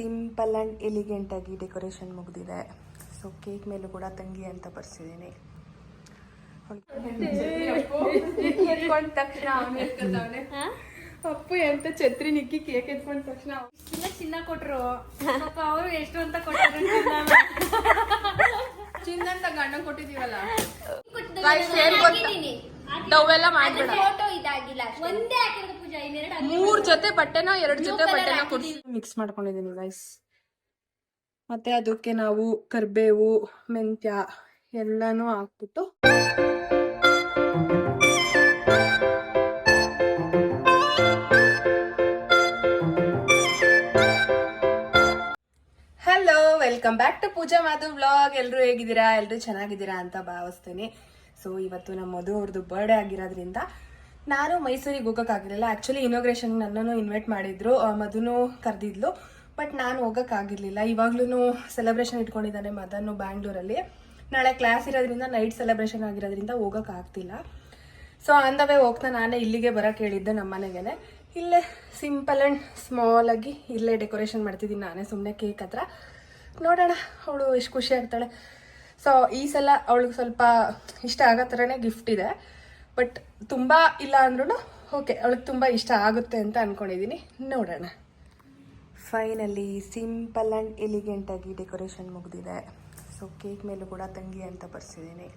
Simple and ಎಲಿಗೆಂಟಾಗಿ decoration ಮುಗಿದಿದೆ. So cake ಮೇಲೂ ಕೂಡ ತಂಗಿ ಅಂತ ಬರ್ಸಿದ್ದೀನಿ. ಅಪ್ಪು ಎಂತ ಛತ್ರಿ ನಿಕ್ಕಿ ಕೇಕ್ ಎತ್ಕೊಂಡ ತಕ್ಷಣ ಚಿನ್ನ ಚಿನ್ನ ಕೊಟ್ರು. ಪಾಪ ಅವರು ಎಷ್ಟು ಅಂತ ಕೊಟ್ಟರು ಚಿನ್ನ ಅಂತ ಗಂಡ ಕೊಟ್ಟಿದೀವಲ್ಲ ಮಾಡ್ಬೇಡ. ಫೋಟೋ ಇದಾಗಿಲ್ಲ ಒಂದೇ ಹಾಕಿರೋದು ಮೂರ್ ಜೊತೆ ಬಟ್ಟೆನ ಎರಡು ಜೊತೆ ಬಟ್ಟೆನ. ಮಿಕ್ಸ್ ಮಾಡ್ಕೊಂಡಿದ್ದೀನಿ ಗೈಸ್ ಮತ್ತೆ ಅದಕ್ಕೆ ನಾವು ಕರ್ಬೇವು ಮೆಂತ್ಯ ಎಲ್ಲಾನು ಹಾಕ್ಬಿಟ್ಟು hello welcome back to Pooja Madhu vlog ಎಲ್ಲರೂ ಹೇಗಿದ್ದೀರಾ? ಎಲ್ಲರೂ ಚೆನ್ನಾಗಿದ್ದೀರಾ ಅಂತ ಭಾವಿಸ್ತೇನೆ. ಸೊ ಇವತ್ತು ನಮ್ಮ ಮಧು ಅವ್ರದ್ದು ಬರ್ಡೇ ಆಗಿರೋದ್ರಿಂದ ನಾನು ಮೈಸೂರಿಗೆ ಹೋಗೋಕ್ಕಾಗಿರಲಿಲ್ಲ. ಆ್ಯಕ್ಚುಲಿ ಇನೋಗ್ರೇಷನ್ ನನ್ನನ್ನು ಇನ್ವೈಟ್ ಮಾಡಿದ್ರು ಮಧುನು ಕರೆದಿದ್ಲು. ಬಟ್ ನಾನು ಹೋಗೋಕ್ಕಾಗಿರಲಿಲ್ಲ. ಇವಾಗ್ಲೂ ಸೆಲೆಬ್ರೇಷನ್ ಇಟ್ಕೊಂಡಿದ್ದಾನೆ ಮದನು ಬ್ಯಾಂಗ್ಳೂರಲ್ಲಿ ನಾಳೆ ಕ್ಲಾಸ್ ಇರೋದ್ರಿಂದ ನೈಟ್ ಸೆಲೆಬ್ರೇಷನ್ ಆಗಿರೋದ್ರಿಂದ ಹೋಗೋಕ್ಕಾಗ್ತಿಲ್ಲ. ಸೊ ಆನ್ ದ ವೇ ಹೋಗ್ತಾ ನಾನೇ ಇಲ್ಲಿಗೆ ಬರೋಕ್ಕೆ ಹೇಳಿದ್ದೆ ನಮ್ಮ ಮನೆಗೆ ಇಲ್ಲೇ ಸಿಂಪಲ್ ಆ್ಯಂಡ್ ಆಗಿ ಇಲ್ಲೇ ಡೆಕೋರೇಷನ್ ಮಾಡ್ತಿದ್ದೀನಿ ನಾನೇ ಸುಮ್ಮನೆ ಕೇಕ್ ಹತ್ರ. ನೋಡೋಣ, ಅವಳು ಎಷ್ಟು ಖುಷಿ ಆಗ್ತಾಳೆ. ಸೊ ಈ ಸಲ ಅವಳಿಗೆ ಸ್ವಲ್ಪ ಇಷ್ಟ ಆಗೋ ಥರನೇ ಗಿಫ್ಟ್ ಇದೆ. ಬಟ್ ತುಂಬ ಇಲ್ಲ ಅಂದ್ರೂ ಓಕೆ ಅವಳಿಗೆ ತುಂಬ ಇಷ್ಟ ಆಗುತ್ತೆ ಅಂತ ಅಂದ್ಕೊಂಡಿದ್ದೀನಿ ನೋಡೋಣ. ಫೈನಲಿ ಸಿಂಪಲ್ ಆ್ಯಂಡ್ ಎಲಿಗೆಂಟಾಗಿ ಡೆಕೋರೇಷನ್ ಮುಗಿದಿದೆ. ಸೊ ಕೇಕ್ ಮೇಲೂ ಕೂಡ ತಂಗಿ ಅಂತ ಬರ್ಸಿದ್ದೀನಿ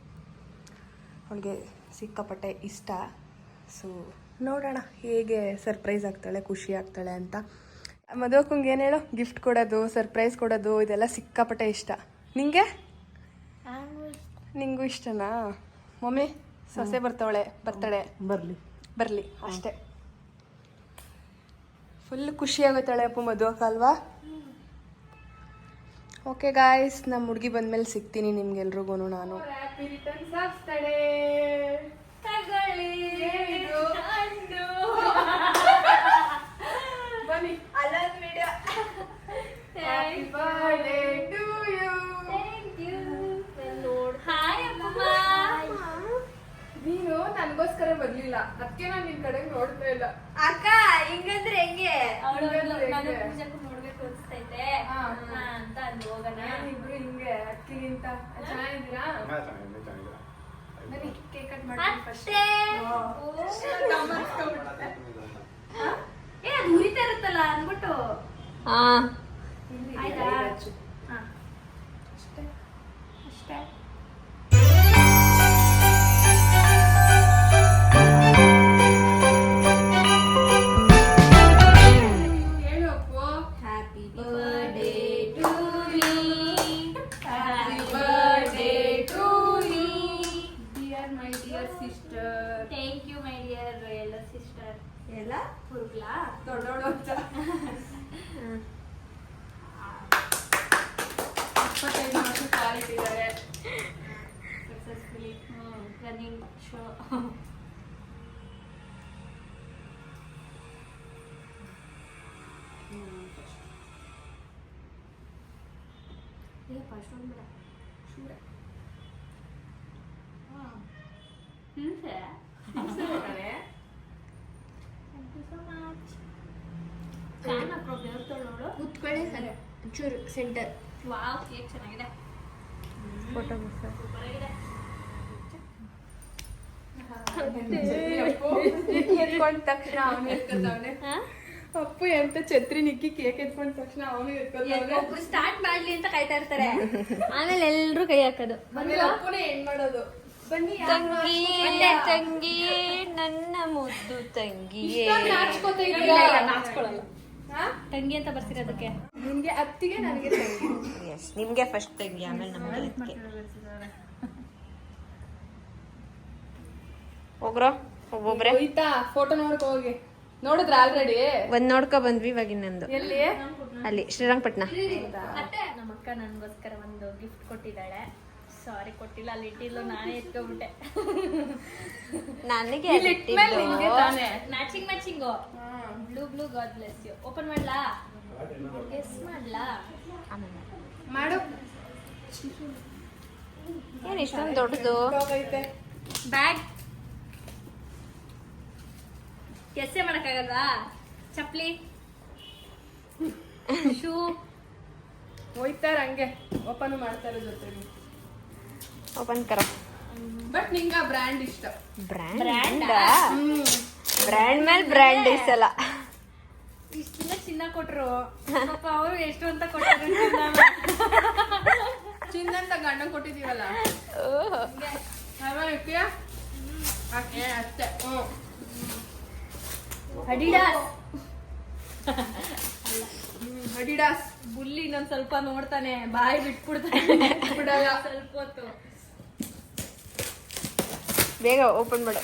ಅವಳಿಗೆ ಸಿಕ್ಕಾಪಟ್ಟೆ ಇಷ್ಟ. ಸೊ ನೋಡೋಣ ಹೇಗೆ ಸರ್ಪ್ರೈಸ್ ಆಗ್ತಾಳೆ ಖುಷಿ ಆಗ್ತಾಳೆ ಅಂತ. ಮದುವಕ್ಕಂಗೆ ಏನು ಹೇಳೋ? ಗಿಫ್ಟ್ ಕೊಡೋದು ಸರ್ಪ್ರೈಸ್ ಕೊಡೋದು ಇದೆಲ್ಲ ಸಿಕ್ಕಾಪಟ್ಟೆ ಇಷ್ಟ. ನಿಂಗೆ? ನಿಂಗೂ ಇಷ್ಟನಾ? ಮಮ್ಮಿ? ಸೊಸೆ ಬರ್ತವಳೆ ಬರ್ತಡೆ ಬರಲಿ. ಬರಲಿ ಅಷ್ಟೇ. ಫುಲ್ ಖುಷಿ ಆಗುತ್ತಾಳೆ ಅಪ್ಪು ಮದುವಕ್ಕಲ್ವಾ ಓಕೆ ಗಾಯ್ಸ್ ನಮ್ಮ ಹುಡುಗಿ ಬಂದ್ಮೇಲೆ ಸಿಗ್ತೀನಿ ನಿಮ್ಗೆಲ್ರಿಗೂ ನಾನು ತಗೊಳ್ಳಿ ಹಣ್ಣು. ಬನ್ನಿ ಅಲ್ಲೊಂದು video happy birthday to you Thank you. ನಾನ್ ನೋಡ್ ಹಾಯ್ ಅಮ್ಮಮ್ಮ ನೀನು ನನಗೋಸ್ಕರ ಬರ್ಲಿಲ್ಲ. ಅದಕ್ಕೆ ನಾನು ನಿನ್ ಕಡೆ ನೋಡ್ತಾ ಇಲ್ಲ. ಅಕ್ಕ ಹಿಂಗಂದ್ರೆ ಹೆಂಗೆ? ನೋಡ್ಬೇಕು ಅನ್ಸ್ತೈತೆ. ಹಾ. ಹಾ, ಅಂತ ಅಂದ್ ಹೋಗೋಣ. ಇಬ್ರು ಹಿಂಗೆ ಅಕ್ಕಿಗಿಂತ ಚೆನ್ನಾಗಿದ್ದೀರಾ? ಬನ್ನಿ ಕೇಕ್ ಕಟ್ ಮಾಡ್ತೀನಿ ಫಸ್ಟ್ ಅಷ್ಟೇ ಏ ಅದು ಉರಿತಾ ಇರುತ್ತಲ್ಲ ಅಂದ್ಬಿಟ್ಟು. ಆಯ್ತಾ? ಅಷ್ಟೇ. ಅಷ್ಟೇ. ಎಲ್ಲ ಹುರುಗ್ಲಾ ದೊಡ್ಡೋಳು ಅಂತ ಇಪ್ಪತ್ತೈದು ವರ್ಷ ಸಕ್ಸಸ್ಫುಲಿ ರನ್ನಿಂಗ್ ಶೋ ಫಸ್ಟ್. ಒಂದು ಬಿಡ. ಹಿಂಸೆ ಕುತ್ಕೊಳ್ಳಿ. ಸರ್. ಚೂರು ಸೆಂಟರ್ ವಾವ್ ಕೇಕ್ ಚೆನ್ನಾಗಿದೆ. ಫೋಟೋ ಎತ್ಕೊಂಡ ತಕ್ಷಣ ಅವನು ಅಪ್ಪು ಎಂತ ಛತ್ರಿ ನಿಕ್ಕಿ ಕೇಕ್ ಎತ್ಕೊಂಡ ತಕ್ಷಣ ಅವನು ಎತ್ಕೊತಾವನೆ ಒಬ್ರು ಸ್ಟಾರ್ಟ್ ಮಾಡ್ಲಿ ಅಂತ ಕಾಯ್ತಾ ಇರ್ತಾರೆ. ಆಮೇಲೆ ಎಲ್ರು ಕೈ ಹಾಕೋದು. ಆಮೇಲೆ ಅಪ್ಪನೇ ಎಂಡ್ ಮಾಡೋದು? ಬನ್ನಿ ತಂಗಿ ತಂಗಿ ನನ್ನ ಮುದ್ದು ತಂಗಿಯೇ ನಾಚ್ಕೋತಾ ಇಲ್ಲ, ಇದೀರಾ ಇಲ್ಲ, ನಾಚ್ಕೊಳಲ್ಲ. ಹಾ? ತಂಗಿ ಅಂತ ಬರ್ತಿರೋದಕ್ಕೆ ನಿಮ್ಗೆ ಅತ್ತಿಗೆ ನನಗೆ ತಂಗಿ. ಎಸ್ ನಿಮ್ಗೆ ಫಸ್ಟ್ ತಂಗಿ ಆಮೇಲೆ ನಮ್ಗೆ ಹೋಗ್ರೋ ಒಬ್ಬೊಬ್ರೆ. ಹೋಯ್ತಾ? ಫೋಟೋ ನೋಡಕ್ ಹೋಗಿ. ನೋಡಿದ್ರ ಆಲ್ರೆಡಿ ಒಂದ್ ನೋಡ್ಕೊ ಬಂದ್ವಿ ಇವಾಗ ಇನ್ನೊಂದು ಎಲ್ಲಿ? ಅಲ್ಲಿ ಶ್ರೀರಂಗಪಟ್ಟಣ ನಮ್ಮ ಅಕ್ಕ ನನಗೋಸ್ಕರ ಒಂದು ಗಿಫ್ಟ್ ಕೊಟ್ಟಿದ್ದಾಳೆ. ಸಾರಿ ಕೊಟ್ಟಿಲ್ಲ ಅಲ್ಲಿ ಇಟ್ಟಿಲ್ಲ ನಾನೇ ಎತ್ಕೊಂಡ್ಬಿಟ್ಟೆ. ನನಗೆ ಇಲ್ಲಿ ಇಟ್ಮೇಲೆ ನಿಂಗೆ ತಾನೇ. Matching matching blue blue God bless you open ಮಾಡ್ಲಾ? ಎಸ್ ಮಾಡ್ಲಾ? ಮಾಡು. ಏನು ಇಷ್ಟೊಂದು ದೊಡ್ಡದು? ಬ್ಯಾಗ್ ಎಸ್ಸೆ ಮಾಡೋಕ್ಕಾಗಲ್ಲ ಚಪ್ಲಿ ಶೂ ಹೋಯ್ತಾರ ಹಂಗೆ. ಓಪನ್ ಮಾಡ್ತಾರೆ ಜೊತೆಗೆ. ಓಪನ್ ಕರ ಬಟ್ ನಿಂಗ ಬ್ರ್ಯಾಂಡ್ ಇಷ್ಟ. ಬ್ರ್ಯಾಂಡ್ ಬ್ರ್ಯಾಂಡ್ ಮೇಲೆ ಬ್ರ್ಯಾಂಡ್ ಈ ಸಲ ಚಿನ್ನ ಕೊಟ್ರು. ಪಾಪ ಅವರು ಎಷ್ಟು ಅಂತ ಕೊಟ್ಟರು ಚಿನ್ನಂತ ಗಂಡ ಕೊಟ್ಟಿದೀವಲ್ಲ? ಅಷ್ಟೇ. ಅಡಿಡಾಸ್ ಅಡಿಡಾಸ್ ಬುಲ್ಲಿ ಇನ್ನೊಂದ್ ಸ್ವಲ್ಪ ನೋಡ್ತಾನೆ. ಬಾಯಿ ಬಿಟ್ಬಿಡ್ತಾನೆ. ಬಿಡಲ್ಲ. ಸ್ವಲ್ಪ ಹೊತ್ತು. ಬೇಗ ಓಪನ್ ಮಾಡು.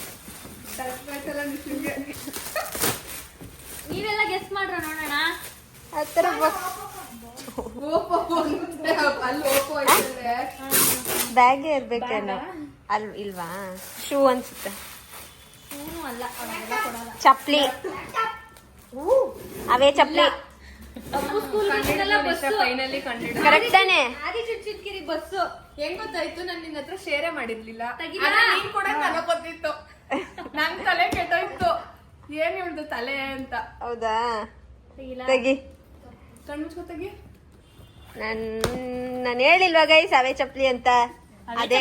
ನೀವೆಲ್ಲ ಗೆಸ್ ಮಾಡ್ರ ನೋಡೋಣ. ಆ ಥರ ಬ್ಯಾಗೇ ಇರ್ಬೇಕೇನೋ ಅಲ್ ಇಲ್ವಾ? ಶೂ ಅನ್ಸುತ್ತೆ. ಚಪ್ಲಿ. ಅವೇ ಚಪ್ಲಿ. ಕರೆಕ್ಟ್ ತಾನೆ. ಆದಿ ಚುಚ್ಚಿದ್ಕಿರಿ ಬಸ್ಸು. ಹೆಂಗ್ ಗೊತ್ತಾಯ್ತು? ನಾನು ನಿನ್ನ ಹತ್ರ ಶೇರೇ ಮಾಡಿರ್ಲಿಲ್ಲ. ನೀನ್ ಕೂಡ ಗೊತ್ತಿತ್ತು ನಂಗ್ ತಲೆ ಕೆಟ್ಟೋಯ್ತು. ಏನ್ ಹೇಳ್ದು ತಲೆ ಅಂತ. ಹೌದಾ? ತೆಗಿ. ಕಣ್ಣು ಮುಚ್ಕೊತಗಿ ನನ್ ನಾನು ಹೇಳಿಲ್ವಾ ಗೈ ಅವೇ ಚಪ್ಲಿ ಅಂತ? ಅದೇ.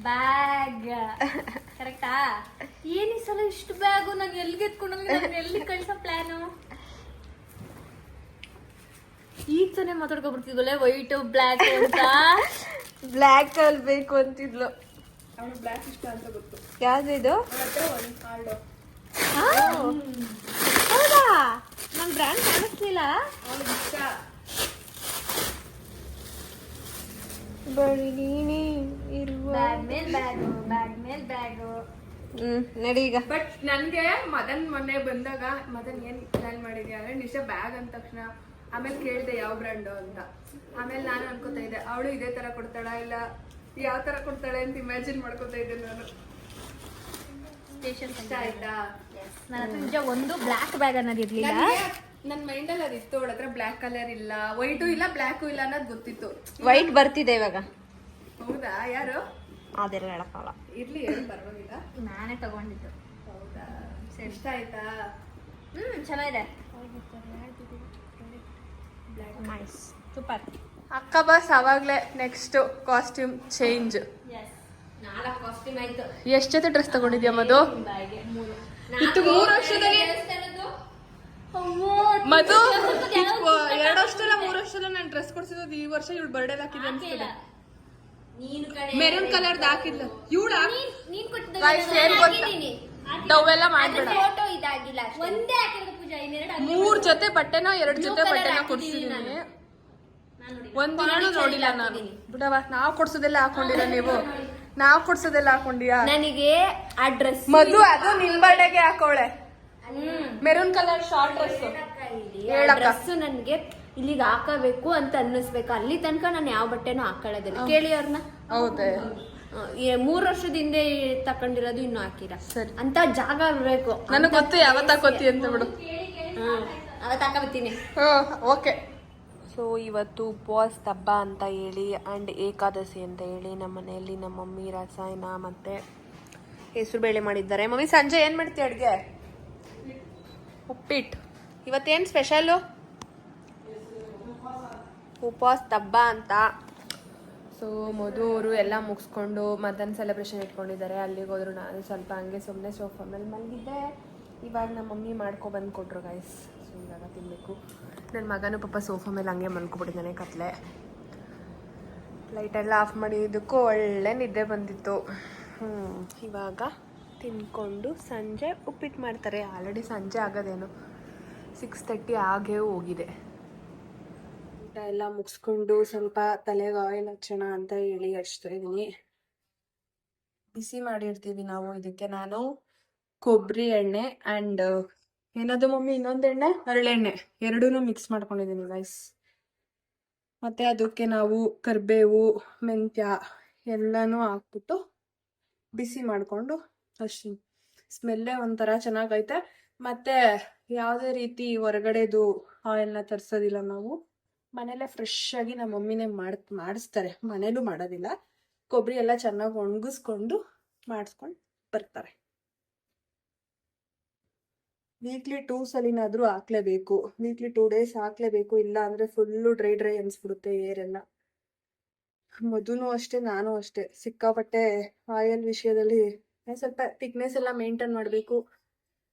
ಬ್ಯಾಗ್ ಕರೆಕ್ಟಾ? ಏನಿ ಸಲ ಇಷ್ಟು ಬ್ಯಾಗು? ನಾನು ಎಲ್ಲಿಗೆ ಎತ್ಕೊಂಡು ನಾನು ಎಲ್ಲಿ ಕಳ್ಸೋ ಪ್ಲಾನು? ಈಗ ತಾನೇ ಮಾತಾಡ್ಕೊಬಿಡ್ತಿದ್ವಲ್ಲ? ವೈಟ್ ಬ್ಲ್ಯಾಕ್ ಅಂತ? ಬ್ಲ್ಯಾಕ್ ಅಲ್ಲಿ ಬೇಕು ಅಂತಿದ್ಲು. ಅವಳು ಬ್ಲ್ಯಾಕ್ ಇಷ್ಟ ಅಂತ ಗೊತ್ತು. ಯಾವ್ದು ಇದು? ಹೌದಾ? ನನ್ ಬ್ರ್ಯಾಂಡ್ ಕಾಣಿಸ್ಲಿಲ್ಲ. ಇಷ್ಟ. ಬರೀ ನೀನೇ ಇರುವ ಬ್ಯಾಗ್ ಮೇಲ್ ಬ್ಯಾಗು ಬ್ಯಾಗ್ ಮೇಲ್ ಬ್ಯಾಗು ಹ್ಮ್ ನಡಿ ಈಗ. ಬಟ್ ನನ್ಗೆ ಮದನ್ ಮೊನ್ನೆ ಬಂದಾಗ ಮದನ್ ಏನ್ ಪ್ಲಾನ್ ಮಾಡಿದ್ಯಾ ಅಂದ್ರೆ ನಿಶ ಬ್ಯಾಗ್ ಅಂದ ತಕ್ಷಣ ಆಮೇಲೆ ಕೇಳಿದೆ ಯಾವ ಬ್ರ್ಯಾಂಡು ಅಂತ. ಆಮೇಲೆ ನಾನು ಅನ್ಕೋತಾ ಇದ್ದೆ ಅವಳು ಇದೇ ತರ ಕೊಡ್ತಾಳ ಇಲ್ಲ ಯಾವ ತರ ಕೊಡ್ತಾಳೆ ಅಂತ ಇಮ್ಯಾಜಿನ್ ಮಾಡ್ಕೋತಾ ಇದ್ದೆ ನಾನು. ಸ್ಟೇಷನ್ ಇಷ್ಟ ಆಯ್ತಾ? ನನ್ನ ಹತ್ರ ನಿಜ ಒಂದು ಬ್ಲಾಕ್ ಬ್ಯಾಗ್ ಅನ್ನೋದು ಇರ್ಲಿಲ್ಲ ನನ್ಗೆ ನನ್ ಮೈಂಡಲ್ಲಿ ಅದಿತ್ತು ಇತ್ತು ಹತ್ರ ಬ್ಲ್ಯಾಕ್ ಕಲರ್ ಇಲ್ಲ ವೈಟು ಇಲ್ಲ ಬ್ಲ್ಯಾಕು ಇಲ್ಲ ಅನ್ನೋದು ಗೊತ್ತಿತ್ತು. ವೈಟ್ ಬರ್ತಿದೆ ಇವಾಗ. ಹೌದಾ ಯಾರು? ಅದೆಲ್ಲ ಹೇಳಕ್ಕಾಗಲ್ಲ ಇರ್ಲಿ ಏನು ಪರವಾಗಿಲ್ಲ. ನಾನೇ ತಗೊಂಡಿದ್ದು. ಹೌದಾ? ಇಷ್ಟ ಆಯ್ತಾ? ಹ್ಮ್ ಚೆನ್ನಾಗಿದೆ. Nice super. ಅಕ್ಕ ಬಾಸ್ ಅವಾಗ್ಲೇ ನೆಕ್ಸ್ಟ್ ಕಾಸ್ಟ್ಯೂಮ್ ಚೇಂಜ್ ನಾಲ್ಕು ಕಾಸ್ಟ್ಯೂಮ್ ಆಯ್ತು. ಎಷ್ಟ್ ಜೊತೆ ಡ್ರೆಸ್ ತಗೊಂಡಿದ್ಯಾ ಮದು ಇತ್ತು ಮೂರು ವರ್ಷದಲ್ಲಿ? ಮಧು ಎರಡು ವರ್ಷದಲ್ಲ ಮೂರು ವರ್ಷದಲ್ಲ ನಾನು ಡ್ರೆಸ್ ಕೊಡ್ಸಿದ್ದು ಈ ವರ್ಷ ಇವಳು ಬರ್ಡೇ ಹಾಕಿದ್ದೆ ಅನ್ಸ್ತದೆ. ನೀನು ಮೆರೂನ್ ಕಲರ್ದು ಹಾಕಿದ್ಲು. ಇವಳು? ಟವೆಲ್ಲ? ಮಾಡ್ಬೇಡ. ಫೋಟೋ ಇದಾಗಿಲ್ಲ ಅಷ್ಟೇ. ಒಂದೇ ಹಾಕಿರೋದು ಪೂಜಾ ಇನ್ನೆರಡು ಮೂರ್ ಜೊತೆ ಬಟ್ಟೆನ ಎರಡ್ ಜೊತೆ ಬಟ್ಟೆನ ಕೊಡ್ಸಿದೀನಿ. ಒಂದಿನೂ ನೋಡಿಲ್ಲ. ನಾನು. ಬಿಡವ ನಾವ್ ಕೊಡ್ಸೋದೆಲ್ಲ ಹಾಕೊಂಡಿರ ನೀವು ನಾವ್? ಕೊಡ್ಸೋದೆಲ್ಲ ಹಾಕೊಂಡಿಯಾ? ನನಗೆ ಆ ಡ್ರೆಸ್ ಮಧು ಅದು ನಿಮ್ ಬರ್ಡೇಗೆ ಹಾಕೋಳೆ. Maroon colour short dress dress ನನ್ಗೆ ಇಲ್ಲಿಗೆ ಹಾಕಬೇಕು ಅಂತ ಅನ್ನಿಸ್ಬೇಕು. ಅಲ್ಲಿ ತನಕ ನಾನು ಯಾವ ಬಟ್ಟೆನೂ ಹಾಕೊಳ್ಳೋದಿಲ್ಲ. ಕೇಳಿ ಅವ್ರನ್ನ ಹೌದೇ. ಮೂರ್ ವರ್ಷದ ಹಿಂದೆ ತಕೊಂಡಿರೋದು ಇನ್ನು ಹಾಕಿರ ಅಂತ ಜಾಗ ಇರ್ಬೇಕು. ನನಗೆ ಗೊತ್ತು ಯಾವತ್ತ ಹಾಕೋತಿ ಅಂತ ಬಿಡು. ಹಾಕಬತ್ತೀನಿ ಓಕೆ. ಸೊ ಇವತ್ತು ಉಪವಾಸ ಹಬ್ಬ ಅಂತ ಹೇಳಿ ಆ್ಯಂಡ್ ಏಕಾದಶಿ ಅಂತ ಹೇಳಿ ನಮ್ಮ ಮನೆಯಲ್ಲಿ ನಮ್ಮ ಮಮ್ಮಿ ರಸಾಯನ ಮತ್ತೆ ಹೆಸರು ಬೇಳೆ ಮಾಡಿದ್ದಾರೆ. ಮಮ್ಮಿ ಸಂಜೆ ಏನು ಮಾಡ್ತೀವಿ ಅಡುಗೆ? ಉಪ್ಪಿಟ್ಟು. ಇವತ್ತೇನು ಸ್ಪೆಷಲು ಉಪವಾಸ ಹಬ್ಬ ಅಂತ. ಸೊ ಮಧು ಅವರು ಎಲ್ಲ ಮುಗಿಸ್ಕೊಂಡು ಮಧ್ಯಾಹ್ನ ಸೆಲೆಬ್ರೇಷನ್ ಇಟ್ಕೊಂಡಿದ್ದಾರೆ. ಅಲ್ಲಿಗೆ ಹೋದ್ರು ನಾನು ಸ್ವಲ್ಪ ಹಂಗೆ ಸುಮ್ಮನೆ ಸೋಫಾ ಮೇಲೆ ಮಲಗಿದ್ದೆ. ಇವಾಗ ನಮ್ಮ ಮಮ್ಮಿ ಮಾಡ್ಕೊ ಬಂದು ಕೊಟ್ರು ಗೈಸ್ ಸೊ ತಿನ್ನಬೇಕು ನನ್ನ ಮಗನೂ ಪಾಪ ಸೋಫಾ ಮೇಲೆ ಹಂಗೆ ಮಲ್ಕೊಬಿಟ್ಟಿದ್ದಾನೆ ಕತ್ಲೆ. ಲೈಟೆಲ್ಲ ಆಫ್ ಮಾಡಿದ್ದಕ್ಕೂ ಒಳ್ಳೆ ನಿದ್ದೆ ಬಂದಿತ್ತು. ಹ್ಞೂ ಇವಾಗ ತಿನ್ಕೊಂಡು ಸಂಜೆ ಉಪ್ಪಿಟ್ಟು ಮಾಡ್ತಾರೆ. ಆಲ್ರೆಡಿ ಸಂಜೆ ಆಗೋದೇನು. ಸಿಕ್ಸ್ ತರ್ಟಿ ಆಗೇ ಹೋಗಿದೆ. ಊಟ ಎಲ್ಲ ಮುಗಿಸ್ಕೊಂಡು ಸ್ವಲ್ಪ ತಲೆಗೆ ಆಯಿಲ್ ಹಚ್ಚೋಣ ಅಂತ ಹೇಳಿ ಹಚ್ತಾ ಇದ್ದೀನಿ. ಬಿಸಿ ಮಾಡಿರ್ತೀವಿ ನಾವು ಇದಕ್ಕೆ. ನಾನು ಕೊಬ್ಬರಿ ಎಣ್ಣೆ ಆ್ಯಂಡ್ ಏನದು ಮಮ್ಮಿ ಇನ್ನೊಂದು ಎಣ್ಣೆ? ಹರಳೆಣ್ಣೆ ಎರಡೂ ಮಿಕ್ಸ್ ಮಾಡ್ಕೊಂಡಿದ್ದೀನಿ ಗೈಸ್ ಮತ್ತು ಅದಕ್ಕೆ ನಾವು ಕರಿಬೇವು, ಮೆಂತ್ಯ ಎಲ್ಲನೂ ಹಾಕ್ಬಿಟ್ಟು ಬಿಸಿ ಮಾಡಿಕೊಂಡು ಅಷ್ಟು. ಸ್ಮೆಲ್ಲೇ ಒಂಥರ ಚೆನ್ನಾಗೈತೆ. ಮತ್ತು ಯಾವುದೇ ರೀತಿ ಹೊರಗಡೆದು ಆಯಿಲ್ನ ತರಿಸೋದಿಲ್ಲ ನಾವು. ಮನೇಲೆ ಫ್ರೆಶ್ ಆಗಿ ನಮ್ಮ ಮಮ್ಮಿನೇ ಮಾಡ್, ಮಾಡಿಸ್ತಾರೆ. ಮನೇಲೂ ಮಾಡೋದಿಲ್ಲ. ಕೊಬ್ಬರಿ ಎಲ್ಲ ಚೆನ್ನಾಗಿ ಒಣಗಿಸ್ಕೊಂಡು ಮಾಡಿಸ್ಕೊಂಡು ಬರ್ತಾರೆ. ವೀಕ್ಲಿ ಟೂ ಸಲಿನಾದ್ರೂ ಹಾಕ್ಲೇಬೇಕು. ವೀಕ್ಲಿ ಟೂ ಡೇಸ್ ಹಾಕ್ಲೇಬೇಕು. ಇಲ್ಲ ಅಂದ್ರೆ ಫುಲ್ಲು ಡ್ರೈ ಡ್ರೈ ಅನ್ಸ್ಬಿಡುತ್ತೆ ಏರೆಲ್ಲ ಮೊದಲು ಅಷ್ಟೇ, ನಾನು ಅಷ್ಟೇ. ಸಿಕ್ಕಾಪಟ್ಟೆ ಆಯಿಲ್ ವಿಷಯದಲ್ಲಿ ಸ್ವಲ್ಪ ಥಿಕ್ನೆಸ್ ಎಲ್ಲ ಮೇಂಟೈನ್ ಮಾಡಬೇಕು.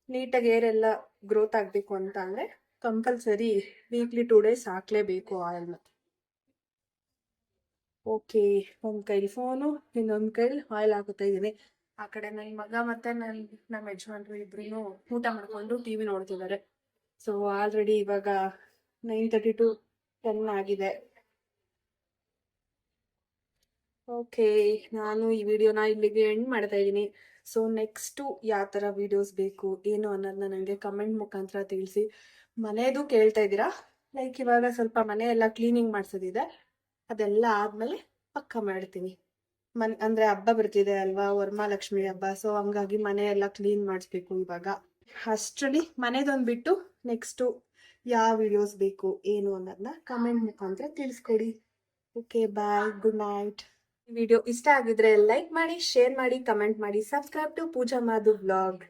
ನೀಟಾಗಿ ಏರೆಲ್ಲ ಗ್ರೋತ್ ಆಗಬೇಕು ಅಂತ ಅಂದ್ರೆ ಕಂಪಲ್ಸರಿ ವೀಕ್ಲಿ ಟೂ ಡೇಸ್ ಹಾಕ್ಲೇಬೇಕು ಆಯಿಲ್ನ ಓಕೆ ಒಂದು ಕೈಲಿ ಫೋನು ಇನ್ನೊಂದು ಕೈಲಿ ಆಯಿಲ್ ಹಾಕುತ್ತಾ ಇದ್ದೀನಿ. ಆ ಕಡೆ ನನ್ನ ಮಗ ಮತ್ತೆ ನನ್ನ ನಮ್ಮ ಯಜಮಾನ್ರು ಇಬ್ಬರೂ ಊಟ ಮಾಡಿಕೊಂಡು ಟಿ ವಿ ನೋಡ್ತಿದ್ದಾರೆ. ಸೊ ಆಲ್ರೆಡಿ ಇವಾಗ ನೈನ್ ತರ್ಟಿ ಟು ಟೆನ್ ಆಗಿದೆ. ಓಕೆ, ನಾನು ಈ ವಿಡಿಯೋನ ಇಲ್ಲಿಗೆ ಎಂಡ್ ಮಾಡ್ತಾ ಇದ್ದೀನಿ. ಸೊ ನೆಕ್ಸ್ಟು ಯಾವ ಥರ ವಿಡಿಯೋಸ್ ಬೇಕು, ಏನು ಅನ್ನೋದನ್ನ ನನಗೆ ಕಮೆಂಟ್ ಮುಖಾಂತರ ತಿಳಿಸಿ. ಮನೆಯದು ಕೇಳ್ತಾ ಇದ್ದೀರಾ? ಲೈಕ್ ಇವಾಗ ಸ್ವಲ್ಪ ಮನೆ ಎಲ್ಲ ಕ್ಲೀನಿಂಗ್ ಮಾಡಿಸೋದಿದೆ. ಅದೆಲ್ಲ ಆದಮೇಲೆ ಪಕ್ಕ ಮಾಡ್ತೀನಿ. ಮನ್, ಅಂದರೆ ಹಬ್ಬ ಬರ್ತಿದೆ ಅಲ್ವಾ, ವರಮಹಾಲಕ್ಷ್ಮಿ ಹಬ್ಬ ಸೊ ಹಂಗಾಗಿ ಮನೆ ಎಲ್ಲ ಕ್ಲೀನ್ ಮಾಡಿಸ್ಬೇಕು ಇವಾಗ. ಅಷ್ಟರಲ್ಲಿ ಮನೆದೊಂದು ಬಿಟ್ಟು ನೆಕ್ಸ್ಟು ಯಾವ ವಿಡಿಯೋಸ್ ಬೇಕು, ಏನು ಅನ್ನೋದನ್ನ ಕಮೆಂಟ್ ಮುಖಾಂತರ ತಿಳಿಸ್ಕೊಡಿ. Okay bye good night video ಇಷ್ಟ ಆಗಿದ್ರೆ ಲೈಕ್ ಮಾಡಿ ಶೇರ್ ಮಾಡಿ ಕಮೆಂಟ್ ಮಾಡಿ. Subscribe to Pooja Madhu blog